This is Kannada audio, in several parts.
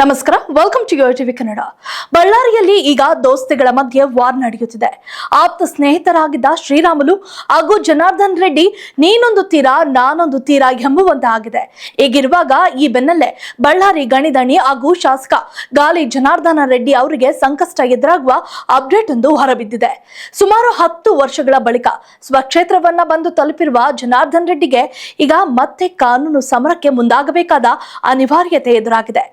ನಮಸ್ಕಾರ welcome to your TV Kannada. ಬಳ್ಳಾರಿಯಲ್ಲಿ ಈಗ ದೋಸ್ತಿಗಳ ಮಧ್ಯೆ ವಾರ್ ನಡೆಯುತ್ತಿದೆ. ಆಪ್ತ ಸ್ನೇಹಿತರಾಗಿದ್ದ ಶ್ರೀರಾಮುಲು ಹಾಗೂ ಜನಾರ್ದನ್ ರೆಡ್ಡಿ, ನೀನೊಂದು ತೀರ, ನಾನೊಂದು ತೀರ ಎಂಬುವಂತಾಗಿದೆ ಹೀಗಿರುವಾಗ ಈ ಬೆನ್ನಲ್ಲೇ ಬಳ್ಳಾರಿ ಗಣಿದಣಿ ಹಾಗೂ ಶಾಸಕ ಗಾಲಿ ಜನಾರ್ದನ ರೆಡ್ಡಿ ಅವರಿಗೆ ಸಂಕಷ್ಟ ಎದುರಾಗುವ ಅಪ್ಡೇಟ್ ಒಂದು ಹೊರಬಿದ್ದಿದೆ. ಸುಮಾರು ಹತ್ತು ವರ್ಷಗಳ ಬಳಿಕ ಸ್ವಕ್ಷೇತ್ರವನ್ನ ಬಂದು ತಲುಪಿರುವ ಜನಾರ್ದನ್ ರೆಡ್ಡಿಗೆ ಈಗ ಮತ್ತೆ ಕಾನೂನು ಸಮರಕ್ಕೆ ಮುಂದಾಗಬೇಕಾದ ಅನಿವಾರ್ಯತೆ ಎದುರಾಗಿದೆ.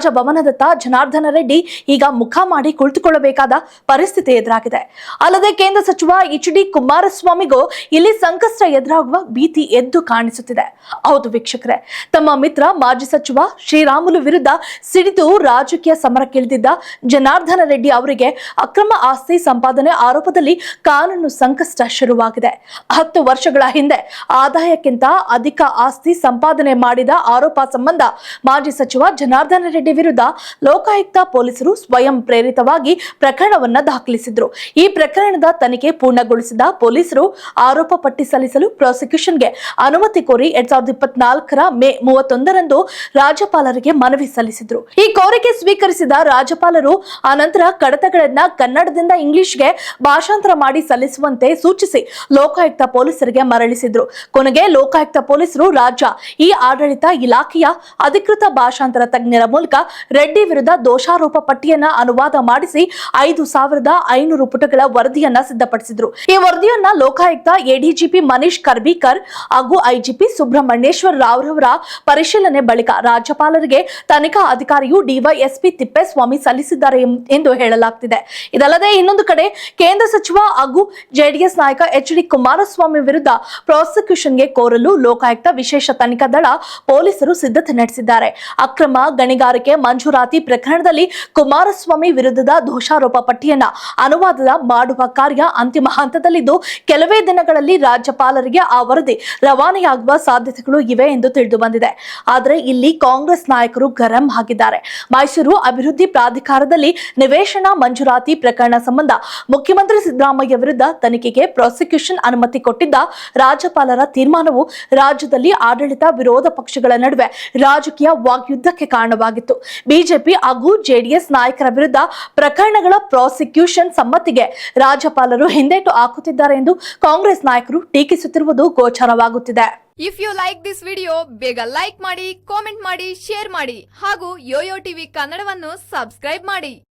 ರಾಜಭವನದತ್ತ ಜನಾರ್ದನ ರೆಡ್ಡಿ ಈಗ ಮುಖ ಮಾಡಿ ಕುಳಿತುಕೊಳ್ಳಬೇಕಾದ ಪರಿಸ್ಥಿತಿ ಎದುರಾಗಿದೆ. ಅಲ್ಲದೆ ಕೇಂದ್ರ ಸಚಿವ ಎಚ್ ಡಿ ಕುಮಾರಸ್ವಾಮಿಗೂ ಇಲ್ಲಿ ಸಂಕಷ್ಟ ಎದುರಾಗುವ ಭೀತಿ ಎದ್ದು ಕಾಣಿಸುತ್ತಿದೆ. ಹೌದು ವೀಕ್ಷಕರೇ, ತಮ್ಮ ಮಿತ್ರ ಮಾಜಿ ಸಚಿವ ಶ್ರೀರಾಮುಲು ವಿರುದ್ಧ ಸಿಡಿದು ರಾಜಕೀಯ ಸಮರಕ್ಕಿಳಿದಿದ್ದ ಜನಾರ್ದನ ರೆಡ್ಡಿ ಅವರಿಗೆ ಅಕ್ರಮ ಆಸ್ತಿ ಸಂಪಾದನೆ ಆರೋಪದಲ್ಲಿ ಕಾನೂನು ಸಂಕಷ್ಟ ಶುರುವಾಗಿದೆ. ಹತ್ತು ವರ್ಷಗಳ ಹಿಂದೆ ಆದಾಯಕ್ಕಿಂತ ಅಧಿಕ ಆಸ್ತಿ ಸಂಪಾದನೆ ಮಾಡಿದ ಆರೋಪ ಸಂಬಂಧ ಮಾಜಿ ಸಚಿವ ಜನಾರ್ದನ ರೆಡ್ಡಿ ವಿರುದ್ಧ ಲೋಕಾಯುಕ್ತ ಪೊಲೀಸರು ಸ್ವಯಂ ಪ್ರೇರಿತವಾಗಿ ಪ್ರಕರಣವನ್ನ ದಾಖಲಿಸಿದ್ರು. ಈ ಪ್ರಕರಣದ ತನಿಖೆ ಪೂರ್ಣಗೊಳಿಸಿದ ಪೊಲೀಸರು ಆರೋಪ ಪಟ್ಟಿ ಸಲ್ಲಿಸಲು ಪ್ರಾಸಿಕ್ಯೂಷನ್ಗೆ ಅನುಮತಿ ಕೋರಿ ಎರಡ್ ಸಾವಿರದ ಇಪ್ಪತ್ನಾಲ್ಕರ ಮೇ ಮೂವತ್ತೊಂದರಂದು ರಾಜ್ಯಪಾಲರಿಗೆ ಮನವಿ ಸಲ್ಲಿಸಿದ್ರು. ಈ ಕೋರಿಕೆ ಸ್ವೀಕರಿಸಿದ ರಾಜ್ಯಪಾಲರು ಆನಂತರ ಕಡತಗಳನ್ನ ಕನ್ನಡದಿಂದ ಇಂಗ್ಲಿಷ್ಗೆ ಭಾಷಾಂತರ ಮಾಡಿ ಸಲ್ಲಿಸುವಂತೆ ಸೂಚಿಸಿ ಲೋಕಾಯುಕ್ತ ಪೊಲೀಸರಿಗೆ ಮರಳಿಸಿದ್ರು. ಕೊನೆಗೆ ಲೋಕಾಯುಕ್ತ ಪೊಲೀಸರು ರಾಜ್ಯ ಈ ಆಡಳಿತ ಇಲಾಖೆಯ ಅಧಿಕೃತ ಭಾಷಾಂತರ ತಜ್ಞರ ಮೂಲಕ ರೆಡ್ಡಿ ವಿರುದ್ಧ ದೋಷಾರೋಪ ಪಟ್ಟಿಯನ್ನ ಅನುವಾದ ಮಾಡಿಸಿ ಐದು ಸಾವಿರದ ಐನೂರು ಪುಟಗಳ ವರದಿಯನ್ನ ಸಿದ್ಧಪಡಿಸಿದ್ರು. ಈ ವರದಿಯನ್ನ ಲೋಕಾಯುಕ್ತ ಎಡಿಜಿಪಿ ಮನೀಶ್ ಕರ್ಬೀಕರ್ ಹಾಗೂ ಐಜಿಪಿ ಸುಬ್ರಹ್ಮಣ್ಯೇಶ್ವರ ರಾವ್ ರವರ ಪರಿಶೀಲನೆ ಬಳಿಕ ರಾಜ್ಯಪಾಲರಿಗೆ ತನಿಖಾ ಅಧಿಕಾರಿಯು ಡಿವೈಎಸ್ಪಿ ತಿಪ್ಪೇಸ್ವಾಮಿ ಸಲ್ಲಿಸಿದ್ದಾರೆ ಎಂದು ಹೇಳಲಾಗ್ತಿದೆ. ಇದಲ್ಲದೆ ಇನ್ನೊಂದು ಕಡೆ ಕೇಂದ್ರ ಸಚಿವ ಹಾಗೂ ಜೆಡಿಎಸ್ ನಾಯಕ ಎಚ್ ಡಿ ಕುಮಾರಸ್ವಾಮಿ ವಿರುದ್ಧ ಪ್ರಾಸಿಕ್ಯೂಷನ್ಗೆ ಕೋರಲು ಲೋಕಾಯುಕ್ತ ವಿಶೇಷ ತನಿಖಾ ದಳ ಪೊಲೀಸರು ಸಿದ್ಧತೆ ನಡೆಸಿದ್ದಾರೆ. ಅಕ್ರಮ ಗಣಿಗಾರಿಕೆ ಮಂಜೂರಾತಿ ಪ್ರಕರಣದಲ್ಲಿ ಕುಮಾರಸ್ವಾಮಿ ವಿರುದ್ಧದ ದೋಷಾರೋಪ ಪಟ್ಟಿಯನ್ನ ಅನುವಾದ ಮಾಡುವ ಕಾರ್ಯ ಅಂತಿಮ ಹಂತದಲ್ಲಿದ್ದು, ಕೆಲವೇ ದಿನಗಳಲ್ಲಿ ರಾಜ್ಯಪಾಲರಿಗೆ ಆ ವರದಿ ರವಾನೆಯಾಗುವ ಸಾಧ್ಯತೆಗಳು ಇವೆ ಎಂದು ತಿಳಿದು ಬಂದಿದೆ. ಆದರೆ ಇಲ್ಲಿ ಕಾಂಗ್ರೆಸ್ ನಾಯಕರು ಗರಂ ಆಗಿದ್ದಾರೆ. ಮೈಸೂರು ಅಭಿವೃದ್ಧಿ ಪ್ರಾಧಿಕಾರದಲ್ಲಿ ನಿವೇಶನ ಮಂಜೂರಾತಿ ಪ್ರಕರಣ ಸಂಬಂಧ ಮುಖ್ಯಮಂತ್ರಿ ಸಿದ್ದರಾಮಯ್ಯ ವಿರುದ್ಧ ತನಿಖೆಗೆ ಪ್ರಾಸಿಕ್ಯೂಷನ್ ಅನುಮತಿ ಕೊಟ್ಟಿದ್ದ ರಾಜ್ಯಪಾಲರ ತೀರ್ಮಾನವು ರಾಜ್ಯದಲ್ಲಿ ಆಡಳಿತ ವಿರೋಧ ಪಕ್ಷಗಳ ನಡುವೆ ರಾಜಕೀಯ ವಾಗ್ಯುದ್ಧಕ್ಕೆ ಕಾರಣವಾಗಿತ್ತು. ಬಿಜೆಪಿ ಹಾಗೂ ಜೆಡಿಎಸ್ ನಾಯಕರ ವಿರುದ್ಧ ಪ್ರಕರಣಗಳ ಪ್ರಾಸಿಕ್ಯೂಷನ್ ಸಮ್ಮತಿಗೆ ರಾಜ್ಯಪಾಲರು ಹಿಂದೇಟು ಹಾಕುತ್ತಿದ್ದಾರೆ ಎಂದು ಕಾಂಗ್ರೆಸ್ ನಾಯಕರು ಟೀಕಿಸುತ್ತಿರುವುದು ಗೋಚರವಾಗುತ್ತಿದೆ. If you like this video ಬೇಗ ಲೈಕ್ ಮಾಡಿ ಕಾಮೆಂಟ್ ಮಾಡಿ ಶೇರ್ ಮಾಡಿ ಹಾಗೂ ಯೋಯೋ ಟಿವಿ ಕನ್ನಡವನ್ನು ಸಬ್ಸ್ಕ್ರೈಬ್ ಮಾಡಿ.